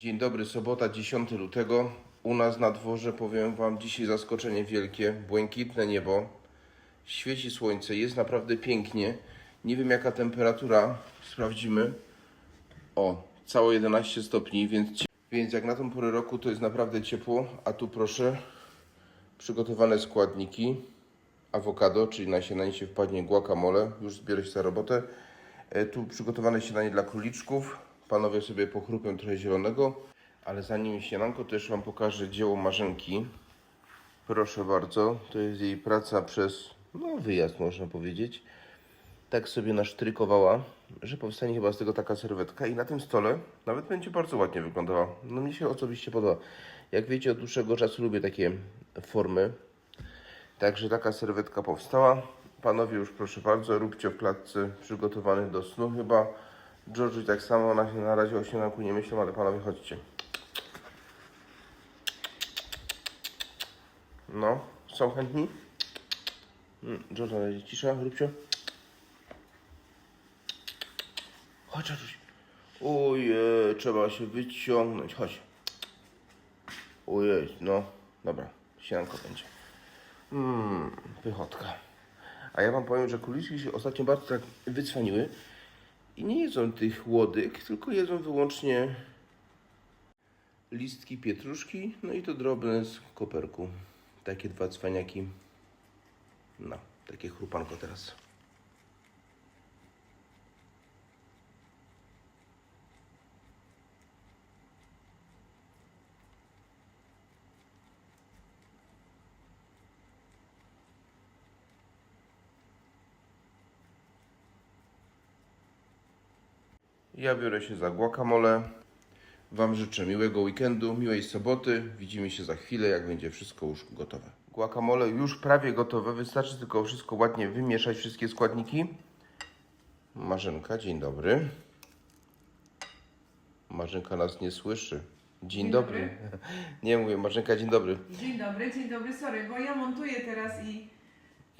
Dzień dobry, sobota 10 lutego. U nas na dworze powiem Wam dzisiaj zaskoczenie wielkie, błękitne niebo. Świeci słońce, jest naprawdę pięknie. Nie wiem jaka temperatura, sprawdzimy. O, całe 11 stopni, więc, więc jak na tą porę roku to jest naprawdę ciepło. A tu proszę, przygotowane składniki. Awokado, czyli na śniadanie się wpadnie guacamole. Już zbierę się za robotę. E, Tu przygotowane śniadanie dla króliczków. Panowie sobie pochrupią trochę zielonego. Ale zanim śniadanko, to jeszcze Wam pokażę dzieło Marzenki. Proszę bardzo, to jest jej praca przez, no wyjazd można powiedzieć. Tak sobie nasztrykowała, że powstanie chyba z tego taka serwetka i na tym stole nawet będzie bardzo ładnie wyglądała. No mi się osobiście podoba. Jak wiecie, od dłuższego czasu lubię takie formy. Także taka serwetka powstała. Panowie już proszę bardzo, róbcie w klatce przygotowany do snu chyba. Georgie tak samo, na, na razie o śniadanku nie myślę, ale panowie chodźcie. No, są chętni? Mm, George, na razie cisza, róbcie. Chodź, George. Ojej, trzeba się wyciągnąć, chodź. Ojej, no, dobra, śniadanko będzie. Mmm, pychotka. A ja wam powiem, że króliczki się ostatnio bardzo tak wycwaniły i nie jedzą tych łodyg, tylko jedzą wyłącznie listki pietruszki, no i to drobne z koperku. Takie dwa cwaniaki. No, takie chrupanko teraz. Ja biorę się za guacamole. Wam życzę miłego weekendu, miłej soboty. Widzimy się za chwilę, jak będzie wszystko już gotowe. Guacamole już prawie gotowe. Wystarczy tylko wszystko ładnie wymieszać, wszystkie składniki. Marzenka, dzień dobry. Marzenka nas nie słyszy. Dzień, Dzień dobry. dobry. Nie mówię, Marzenka, dzień dobry. Dzień dobry, dzień dobry, sorry, bo ja montuję teraz i.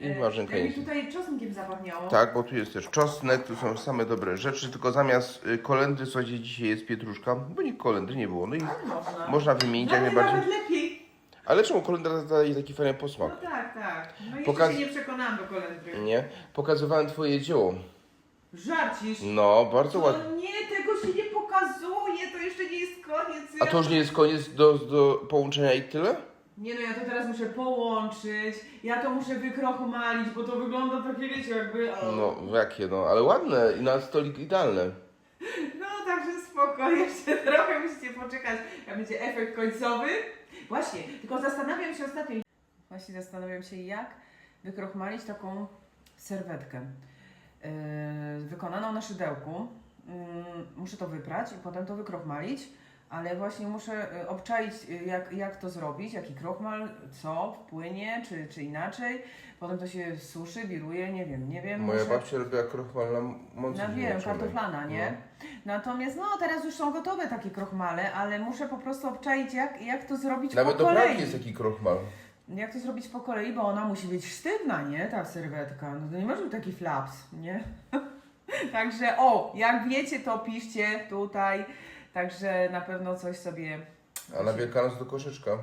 I Marzenka mi jest. tutaj czosnkiem zapachniało. Tak, bo tu jest też czosnek, tu są same dobre rzeczy, tylko zamiast y, kolendry, słuchajcie, dzisiaj jest pietruszka, bo nikt kolendry nie było. No i Ale można. można wymienić jak najbardziej. nawet lepiej. Ale czemu kolendra daje taki fajny posmak? No tak, tak. No jeszcze się nie przekonałam do kolendry. Nie? Pokazywałem twoje dzieło. Żarcisz. No, bardzo ładnie. No nie, tego się nie pokazuje, to jeszcze nie jest koniec. A Ja- to już nie jest koniec do, do połączenia i tyle? Nie no, ja to teraz muszę połączyć, ja to muszę wykrochmalić, bo to wygląda takie, wiecie, jakby... o. No, jakie no, ale ładne i na stolik idealne. No, także spoko, jeszcze trochę musicie poczekać, jak będzie efekt końcowy. Właśnie, tylko zastanawiam się ostatnio, właśnie zastanawiam się, jak wykrochmalić taką serwetkę yy, wykonaną na szydełku. Yy, muszę to wyprać i potem to wykrochmalić, ale właśnie muszę yy, obczaić, yy, jak, jak to zrobić, jaki krochmal, co, wpłynie, czy, czy inaczej. Potem to się suszy, wiruje, nie wiem, nie wiem. Moja muszę... babcia robiła krochmal na mące No wiem, kartoflana, nie? Natomiast no teraz już są gotowe takie krochmale, ale muszę po prostu obczaić jak, jak to zrobić Nawet po do kolei. pralki jest taki krochmal. Jak to zrobić po kolei, bo ona musi być sztywna, nie? Ta serwetka. No to nie może być taki flaps, nie? Także o, jak wiecie, to piszcie tutaj. Także na pewno coś sobie... A na Wielkanoc do koszyczka.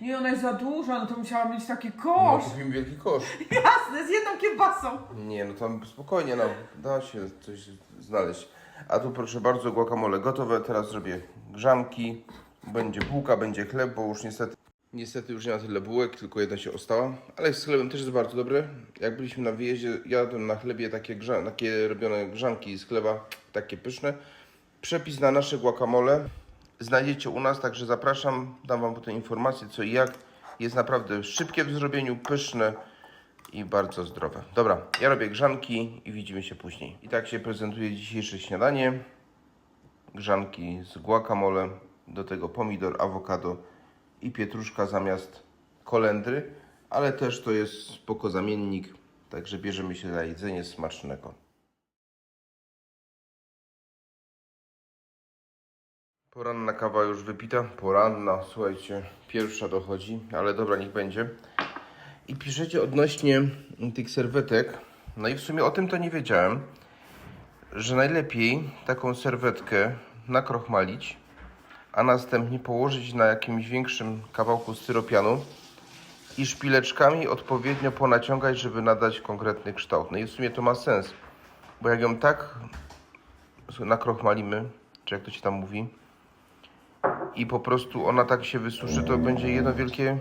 Nie, ona jest za duża, no to musiała mieć taki No, kosz. kupimy wielki kosz. Jasne, z jedną kiełbasą. Nie, no tam spokojnie, no, da się coś znaleźć. A tu proszę bardzo, guacamole gotowe. Teraz zrobię grzanki. Będzie bułka, będzie chleb, bo już niestety, niestety już nie ma tyle bułek, tylko jedna się ostała. Ale z chlebem też jest bardzo dobre. Jak byliśmy na wyjeździe, jadłem na chlebie takie, grza, takie robione grzanki z chleba, takie pyszne. Przepis na nasze guacamole znajdziecie u nas, także zapraszam, dam Wam potem informację co i jak. Jest naprawdę szybkie w zrobieniu, pyszne i bardzo zdrowe. Dobra, ja robię grzanki i widzimy się później. I tak się prezentuje dzisiejsze śniadanie. Grzanki z guacamole, do tego pomidor, awokado i pietruszka zamiast kolendry, ale też to jest spoko zamiennik, także bierzemy się za jedzenie smacznego. Poranna kawa już wypita, poranna, słuchajcie, pierwsza dochodzi, ale dobra, niech będzie. I piszecie odnośnie tych serwetek. No i w sumie o tym to nie wiedziałem, że najlepiej taką serwetkę nakrochmalić a następnie położyć na jakimś większym kawałku styropianu i szpileczkami odpowiednio ponaciągać, żeby nadać konkretny kształt. No i w sumie to ma sens, bo jak ją tak nakrochmalimy, czy jak to się tam mówi, i po prostu ona tak się wysuszy, to będzie jedno wielkie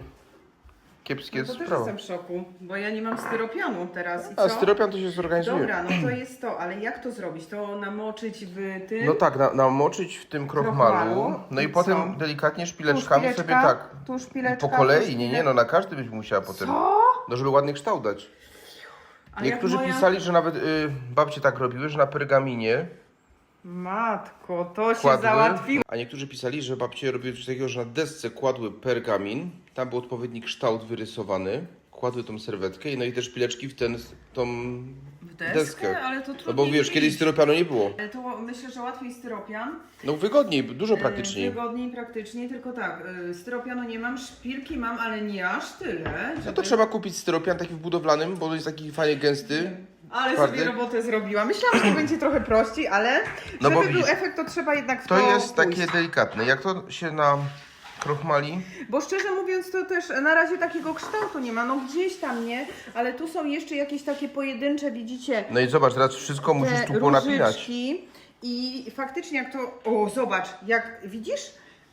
kiepskie No to też sprawa. jestem w szoku, bo ja nie mam styropianu teraz. I A co? styropian to się zorganizuje. Dobra, no to jest to, ale jak to zrobić? To namoczyć w tym? No tak, na, namoczyć w tym krochmalu, Krochmalu. no i I potem co? delikatnie Tu szpileczkami szpileczka, sobie tak. Tu szpileczka. Po kolei, tu nie, nie, szpileczka. no na każdy byś musiała potem. Co? No żeby ładny kształt dać. A jak Niektórzy moja- pisali, że nawet y, babcie tak robiły, że na pergaminie Matko, to się kładły, załatwiło. a niektórzy pisali, że babcie robiły coś takiego, że na desce kładły pergamin, tam był odpowiedni kształt wyrysowany, kładły tą serwetkę i no i te szpileczki w ten, tą W deskę, deskę. ale to No bo trudniej wiesz, kiedyś wyjść. styropianu nie było. E, To myślę, że łatwiej styropian. No wygodniej, dużo E, praktyczniej. Wygodniej, praktycznie, tylko tak, e, styropianu nie mam, szpilki mam, ale nie aż tyle. No żeby- to trzeba kupić styropian taki w budowlanym, bo jest taki fajnie gęsty. Ale sobie robotę zrobiłam. Myślałam, że to będzie trochę prościej, ale No żeby bo był widzisz, efekt, to trzeba jednak w To to jest pójść. takie delikatne. Jak to się na krochmali, Bo szczerze mówiąc, to też na razie takiego kształtu nie ma. No gdzieś tam nie, ale tu są jeszcze jakieś takie pojedyncze, widzicie, no i zobacz, teraz wszystko musisz te tu ponapinać. różyczki. I faktycznie jak to... O, zobacz, jak widzisz?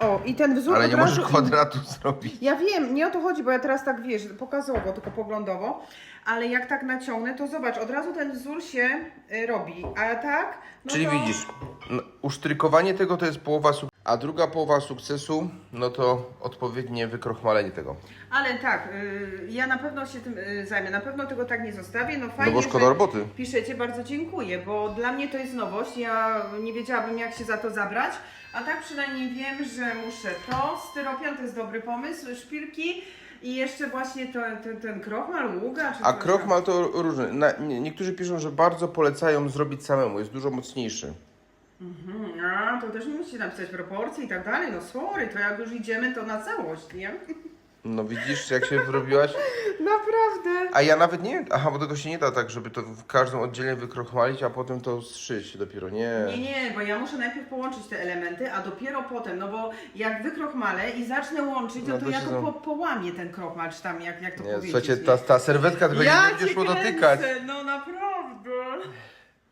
O, i ten wzór Ale od nie razu... możesz kwadratu zrobić. Ja wiem, nie o to chodzi, bo ja teraz tak wiesz, pokazowo, tylko poglądowo, ale jak tak naciągnę, to zobacz, od razu ten wzór się y, robi, a tak, no Czyli to... widzisz, n- usztrykowanie tego to jest połowa a druga połowa sukcesu, no to odpowiednie wykrochmalenie tego. Ale tak, y, ja na pewno się tym y, zajmę, na pewno tego tak nie zostawię, no fajnie, bo szkoda że roboty. piszecie, bardzo dziękuję, bo dla mnie to jest nowość, ja nie wiedziałabym jak się za to zabrać, a tak przynajmniej wiem, że muszę to, styropian to jest dobry pomysł, szpilki i jeszcze właśnie to, ten, ten krochmal, ługa, czy A coś krochmal to różny. Na, nie- niektórzy piszą, że bardzo polecają zrobić samemu, jest dużo mocniejszy. Mhm, a, to też musicie napisać proporcje i tak dalej, no sorry, to jak już idziemy, to na całość, nie? No widzisz, jak się wyrobiłaś? Naprawdę. A ja nawet nie aha, bo tego się nie da tak, żeby to w każdym oddzielnie wykrochmalić, a potem to zszyć dopiero, nie. Nie, nie, bo ja muszę najpierw połączyć te elementy, a dopiero potem, no bo jak wykrochmalę i zacznę łączyć, no No to, to ja to po, połamię ten krochmal, czy tam jak, jak to Nie, powiedzieć. słuchajcie, nie? ta, ta serwetka tego nie będziesz cię podotykać. kręcę, no naprawdę.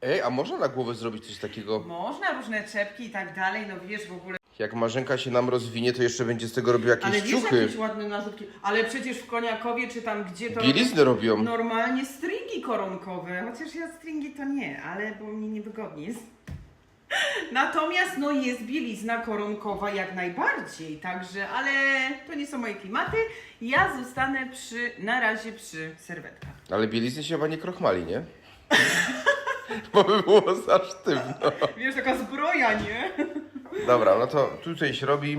Ej, a można na głowę zrobić coś takiego? Można różne czepki i tak dalej, no wiesz w ogóle. Jak Marzenka się nam rozwinie, to jeszcze będzie z tego robił jakieś Ale wiesz ciuchy. jakieś ładne narzutki, ale przecież w Koniakowie czy tam gdzie to... Bielizny robią. Normalnie stringi koronkowe, chociaż ja stringi to nie, ale bo mnie niewygodnie jest. Natomiast no jest bielizna koronkowa jak najbardziej, także, ale to nie są moje klimaty. Ja zostanę przy, na razie przy serwetkach. Ale bielizny się chyba nie krochmali, nie? Bo by było za sztywno. Wiesz, taka zbroja, nie? Dobra, no to tutaj się robi.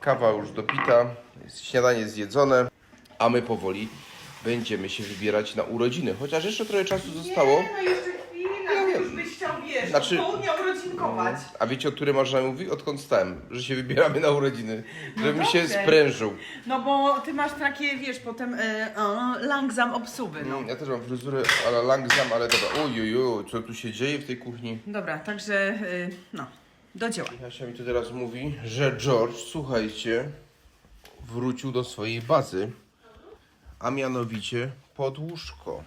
Kawa już dopita, śniadanie zjedzone, a my powoli będziemy się wybierać na urodziny. Chociaż jeszcze trochę czasu zostało. Nie, no jeszcze chwila, Ja ty wiem. już byś chciał, wiesz, Znaczy- znaczy... południa urodzinkować. A wiecie, o której Marzena mówi? Odkąd stałem, że się wybieramy na urodziny. No Żebym się dobrze. sprężył. No bo ty masz takie, wiesz, potem e, o, langzam obsuwy, no. Ja też mam fryzurę ale langzam, ale dobra. Ojojo, co tu się dzieje w tej kuchni? Dobra, także, y, no, do dzieła. Jasia mi tu teraz mówi, że George, słuchajcie, wrócił do swojej bazy, a mianowicie pod łóżko.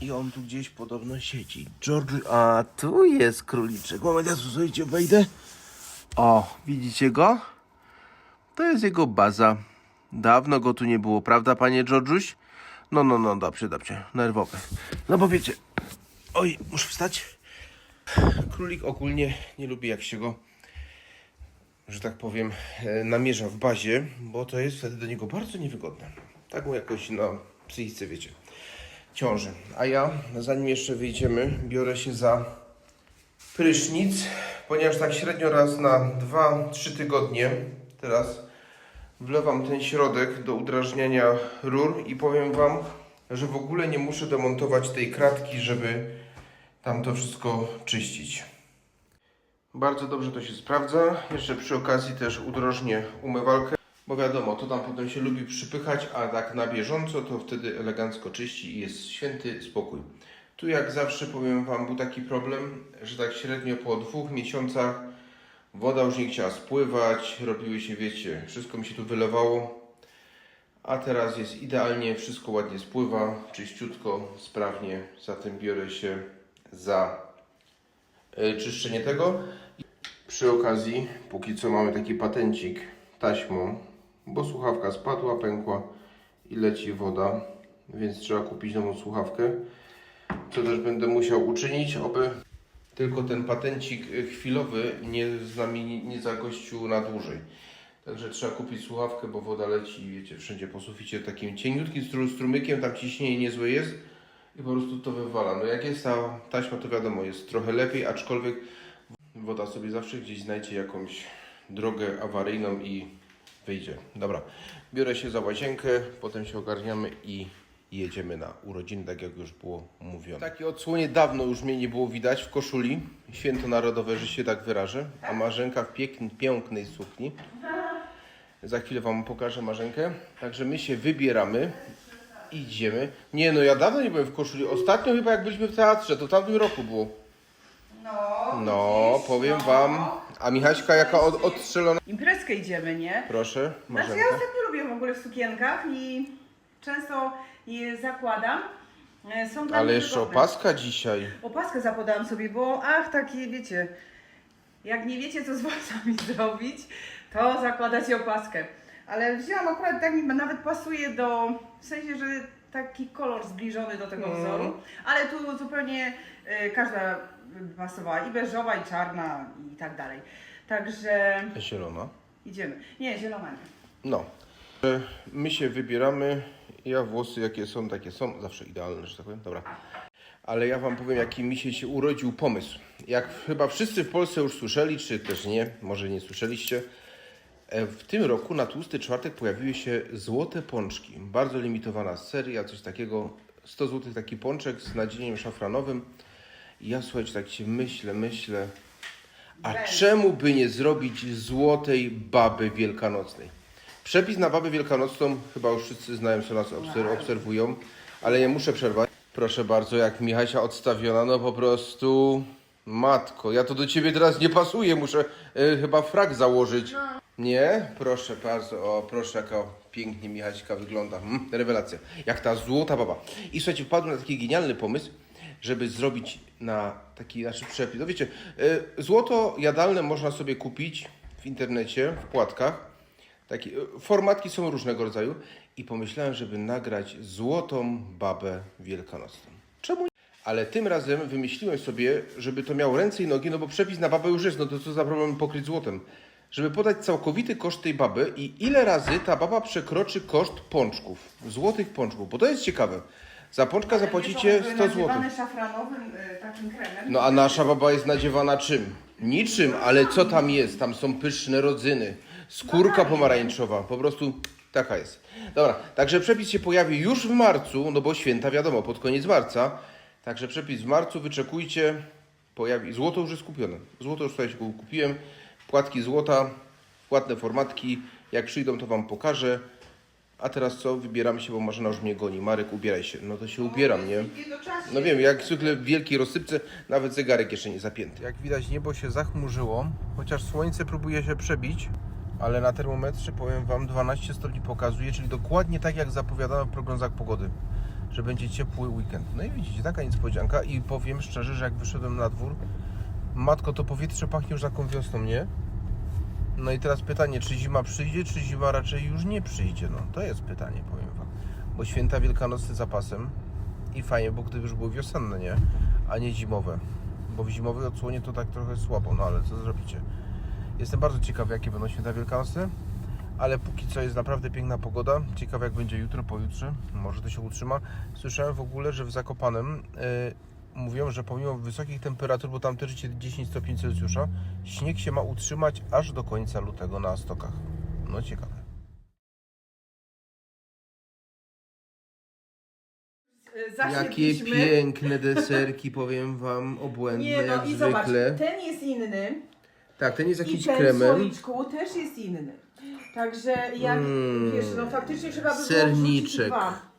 I on tu gdzieś podobno siedzi. George, a tu jest króliczek. Moment, ja słuchajcie, wejdę. O, widzicie go? To jest jego baza. Dawno go tu nie było, prawda, panie Georgiuś? No, no, no, dobrze, dobrze, nerwowy. No bo wiecie, oj, muszę wstać. Królik ogólnie nie lubi jak się go, że tak powiem, e, namierza w bazie, bo to jest wtedy do niego bardzo niewygodne. Tak mu jakoś na psychice, wiecie, ciąży. A ja, zanim jeszcze wyjdziemy, biorę się za prysznic, ponieważ tak średnio raz na 2-3 tygodnie teraz wlewam ten środek do udrażniania rur i powiem Wam, że w ogóle nie muszę demontować tej kratki, żeby tam to wszystko czyścić. Bardzo dobrze to się sprawdza. Jeszcze przy okazji też udrożnię umywalkę, bo wiadomo, to tam potem się lubi przypychać, a tak na bieżąco to wtedy elegancko czyści i jest święty spokój. Tu jak zawsze powiem Wam był taki problem, że tak średnio po dwóch miesiącach Woda już nie chciała spływać, robiły się, wiecie, wszystko mi się tu wylewało. A teraz jest idealnie, wszystko ładnie spływa, czyściutko, sprawnie. Zatem biorę się za e, czyszczenie tego. Przy okazji, póki co mamy taki patencik taśmą, bo słuchawka spadła, pękła i leci woda, więc trzeba kupić nową słuchawkę. Co też będę musiał uczynić, aby tylko ten patencik chwilowy nie z nami nie, zagościł na dłużej. Także trzeba kupić słuchawkę, bo woda leci, wiecie, wszędzie po suficie takim cieniutkim stru, strumykiem, tam ciśnienie niezłe jest i po prostu to wywala. No jak jest ta taśma, to wiadomo, jest trochę lepiej, aczkolwiek woda sobie zawsze gdzieś znajdzie jakąś drogę awaryjną i wyjdzie. Dobra, biorę się za łazienkę, potem się ogarniamy i jedziemy na urodziny, tak jak już było mówione. Takie odsłonie dawno już mnie nie było widać w koszuli. Święto Narodowe, że się tak wyrażę. A Marzenka w pięknej, pięknej sukni. Za chwilę Wam pokażę Marzenkę. Także my się wybieramy. Idziemy. Nie no, ja dawno nie byłem w koszuli. Ostatnio chyba jak byliśmy w teatrze, to w tamtym roku było. No, No, widzisz, powiem no. Wam. A Michaśka jaka od, odstrzelona. Imprezkę idziemy, nie? Proszę, Znaczy ja Marzenka. ostatnio lubię w ogóle w sukienkach i często je zakładam. E, Są dla Ale mnie jeszcze wygodne. opaska dzisiaj. Opaskę zakładałam sobie, bo ach, takie wiecie, jak nie wiecie co z włosami zrobić, to zakładacie opaskę. Ale wzięłam akurat, tak mi nawet pasuje do, w sensie, że taki kolor zbliżony do tego Mm. wzoru, ale tu zupełnie y, każda by pasowała, i beżowa, i czarna, i tak dalej. Także Zielona. idziemy. Nie, zielona nie. No. E, My się wybieramy. Ja włosy jakie są, takie są. Zawsze idealne, że tak powiem. Dobra. Ale ja Wam powiem, jaki mi się, się urodził pomysł. Jak chyba wszyscy w Polsce już słyszeli, czy też nie, może nie słyszeliście. E, W tym roku na Tłusty Czwartek pojawiły się złote pączki. Bardzo limitowana seria, coś takiego. 100 zł taki pączek z nadzieniem szafranowym. I ja słuchajcie, tak się myślę, myślę. A czemu by nie zrobić złotej baby wielkanocnej? Przepis na babę wielkanocną chyba już wszyscy znają, co nas obser- obserwują, ale ja muszę przerwać. Proszę bardzo, jak Michasia odstawiona, no po prostu matko, ja to do ciebie teraz nie pasuje, muszę e, chyba frak założyć. Nie? Proszę bardzo, o proszę jaka pięknie Michaśka wygląda, mm, rewelacja, jak ta złota baba. I słuchajcie, wpadłem na taki genialny pomysł, żeby zrobić na taki nasz przepis. No wiecie, e, złoto jadalne można sobie kupić w internecie, w płatkach. Takie, e, formatki są różnego rodzaju i pomyślałem, żeby nagrać złotą babę wielkanocną. Czemu nie? Ale tym razem wymyśliłem sobie, żeby to miało ręce i nogi, no bo przepis na babę już jest, no to co za problem pokryć złotem. Żeby podać całkowity koszt tej baby i ile razy ta baba przekroczy koszt pączków, złotych pączków, bo to jest ciekawe. Za pączka zapłacicie 100 zł. szafranowym y, takim kremem. No a nasza baba jest nadziewana czym? Niczym, ale co tam jest? Tam są pyszne rodzyny, skórka pomarańczowa, po prostu taka jest. Dobra, także przepis się pojawi już w marcu, no bo święta wiadomo, pod koniec marca. Także przepis w marcu, wyczekujcie, pojawi. Złoto już jest kupione. Złoto już się kupiłem, płatki złota, płatne formatki. Jak przyjdą, to Wam pokażę. A teraz co? Wybieramy się, bo Marzena już mnie goni. Marek, ubieraj się. No to się ubieram, nie? No wiem, jak zwykle w wielkiej rozsypce nawet zegarek jeszcze nie zapięty. Jak widać niebo się zachmurzyło, chociaż słońce próbuje się przebić, ale na termometrze powiem Wam 12 stopni pokazuje, czyli dokładnie tak jak zapowiadano w prognozach pogody, że będzie ciepły weekend. No i widzicie, taka niespodzianka i powiem szczerze, że jak wyszedłem na dwór, matko, to powietrze pachnie już taką wiosną, nie? No i teraz pytanie, czy zima przyjdzie, czy zima raczej już nie przyjdzie? No to jest pytanie, powiem Wam. Bo święta wielkanocne zapasem i fajnie, bo gdyby już były wiosenne, nie? A nie zimowe. Bo w zimowej odsłonie to tak trochę słabo, no ale co zrobicie? Jestem bardzo ciekawy, jakie będą święta wielkanocne, ale póki co jest naprawdę piękna pogoda. Ciekawe jak będzie jutro, pojutrze. Może to się utrzyma. Słyszałem w ogóle, że w Zakopanem yy, mówią, że pomimo wysokich temperatur, bo tam też idzie 10 stopni Celsjusza, śnieg się ma utrzymać aż do końca lutego na stokach. No ciekawe. Zasiedliśmy. piękne deserki, powiem Wam, obłędne Nie no jak i zobacz, zwykle. ten jest inny Tak, ten jest i jakiś ten w kremem. słoiczku też jest inny. Także jak, Mm. wiesz, no faktycznie trzeba by było Serniczek. wrzucić dwa.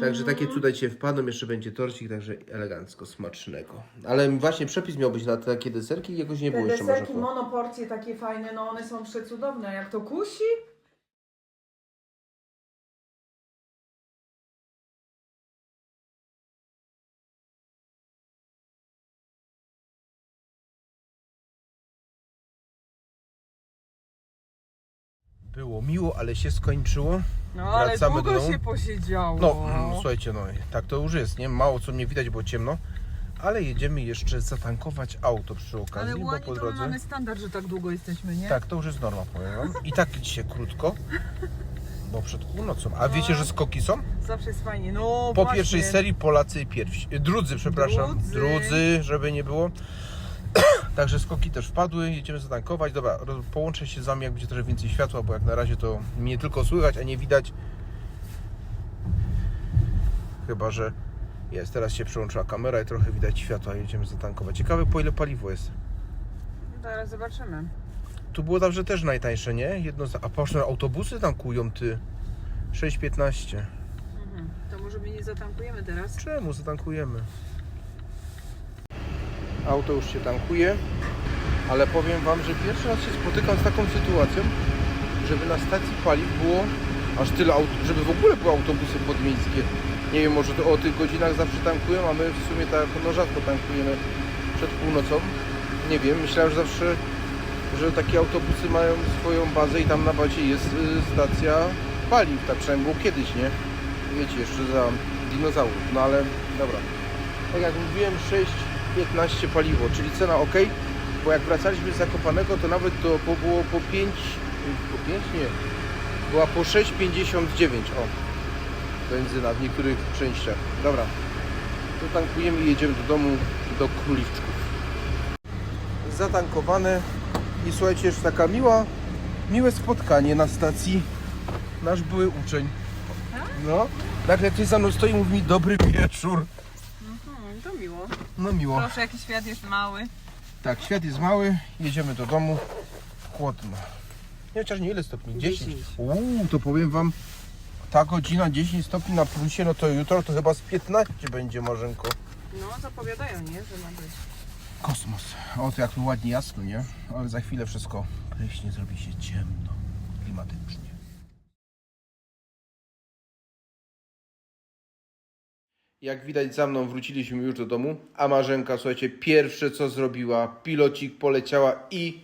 Także takie Mhm. cuda dzisiaj wpadną, jeszcze będzie torcik, także elegancko, smacznego. Ale właśnie przepis miał być na takie deserki i jakoś nie Te było jeszcze deserki, może. monoporcje takie fajne, no one są przecudowne. Jak to kusi, Było miło, ale się skończyło. no ale Wracamy do długo domu. się posiedziało. No, mm, słuchajcie, no tak to już jest, nie? Mało co mnie widać, bo ciemno. Ale jedziemy jeszcze zatankować auto przy okazji, Ale bo ładnie po to my drodze. mamy standard, że tak długo jesteśmy, nie? Tak, to już jest norma, powiem wam. I tak dzisiaj krótko, bo przed północą. A wiecie, że skoki są? Zawsze jest fajnie. No Po właśnie. pierwszej serii Polacy pierwsi. Drudzy, przepraszam. Drudzy. Drudzy, żeby nie było. Także skoki też wpadły, jedziemy zatankować. Dobra, połączę się z wami, jak będzie trochę więcej światła, bo jak na razie to mnie tylko słychać, a nie widać. Chyba, że jest. Teraz się przełączyła kamera i trochę widać światła. Jedziemy zatankować. Ciekawe, po ile paliwo jest. Zaraz zobaczymy. Tu było zawsze też najtańsze, nie? Jedno z... A proszę, autobusy tankują, ty. 6,15. Mhm. To może my nie zatankujemy teraz? Czemu zatankujemy? Auto już się tankuje, ale powiem Wam, że pierwszy raz się spotykam z taką sytuacją, żeby na stacji paliw było aż tyle aut, żeby w ogóle były autobusy podmiejskie. Nie wiem, może to o tych godzinach zawsze tankują, a my w sumie tak no rzadko tankujemy przed północą. Nie wiem, myślałem, że zawsze, że takie autobusy mają swoją bazę i tam na bazie jest y, stacja paliw. Tak przynajmniej było kiedyś, nie? Wiecie, jeszcze za dinozaurów. No ale dobra. Tak jak mówiłem, 6,15 paliwo, czyli cena ok, bo jak wracaliśmy z Zakopanego, to nawet to było po 5, po 5 nie, była po 6,59, o, benzyna w niektórych częściach. Dobra, to tankujemy i jedziemy do domu, do króliczków. Zatankowane i słuchajcie, jeszcze taka miła, miłe spotkanie na stacji. Nasz były uczeń. No, nagle ktoś za mną stoi i mówi mi dobry wieczór. Mhm, to miło. No miło. Proszę, jaki świat jest mały. Tak, świat jest mały, jedziemy do domu. Chłodno. Nie, chociaż nie ile stopni? 10. 10. Uuu, to powiem wam, ta godzina 10 stopni na plusie, no to jutro to chyba z 15 będzie Marzenko. No, zapowiadają, nie? Że ma być. Kosmos. O, to jak tu ładnie jasno, nie? Ale za chwilę wszystko pryśnie, zrobi się ciemno, klimatycznie. Jak widać za mną wróciliśmy już do domu, a Marzenka, słuchajcie, pierwsze co zrobiła, pilocik poleciała i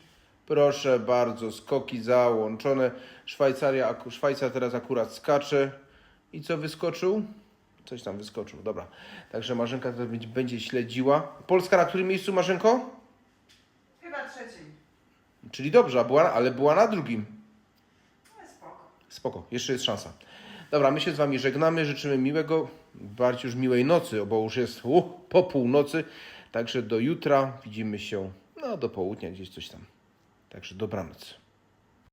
proszę bardzo, skoki załączone. Szwajcaria, Szwajcar teraz akurat skacze. I co wyskoczył? Coś tam wyskoczył, dobra. Także Marzenka teraz będzie- śledziła. Polska na którym miejscu, Marzenko? Chyba trzecim. Czyli dobrze, była, ale była na drugim. Ale spoko. Spoko, jeszcze jest szansa. Dobra, my się z Wami żegnamy, życzymy miłego, bardziej już miłej nocy, bo już jest uh, po północy. Także do jutra widzimy się, no do południa gdzieś coś tam. Także dobranoc.